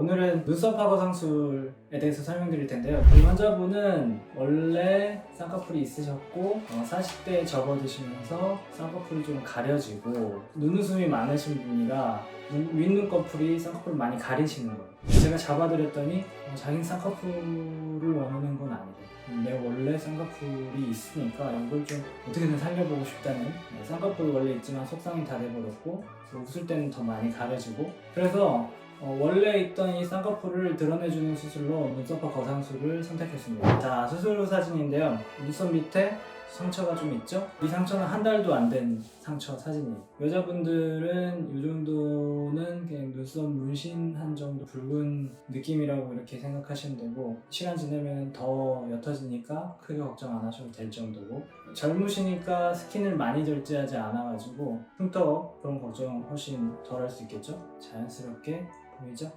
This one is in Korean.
오늘은 눈썹 파거 상술에 대해서 설명드릴 텐데요. 이 환자분은 원래 쌍꺼풀이 있으셨고 어, 40대에 접어드시면서 쌍꺼풀이 좀 가려지고 눈웃음이 많으신 분이라 눈- 윗눈꺼풀이 쌍꺼풀을 많이 가리시는 거예요. 제가 잡아드렸더니 어, 자기 쌍꺼풀을 원하는 건 원래 쌍꺼풀이 있으니까 이걸 좀 어떻게든 살려보고 싶다는 네, 쌍꺼풀이 원래 있지만 속상이 다 돼버렸고 웃을 때는 더 많이 가려지고 그래서 어, 원래 있던 이 쌍꺼풀을 드러내주는 수술로 눈썹과 거상술을 선택했습니다. 자 수술 후 사진인데요. 눈썹 밑에 상처가 좀 있죠? 이 상처는 한 달도 안 된 상처 사진이에요. 여자분들은 이 그냥 눈썹 문신한 정도 붉은 느낌이라고 이렇게 생각하시면 되고 시간 지나면 더 옅어지니까 크게 걱정 안 하셔도 될 정도고 젊으시니까 스킨을 많이 절제하지 않아가지고 흉터 그런 걱정 훨씬 덜 할 수 있겠죠? 자연스럽게 보이죠?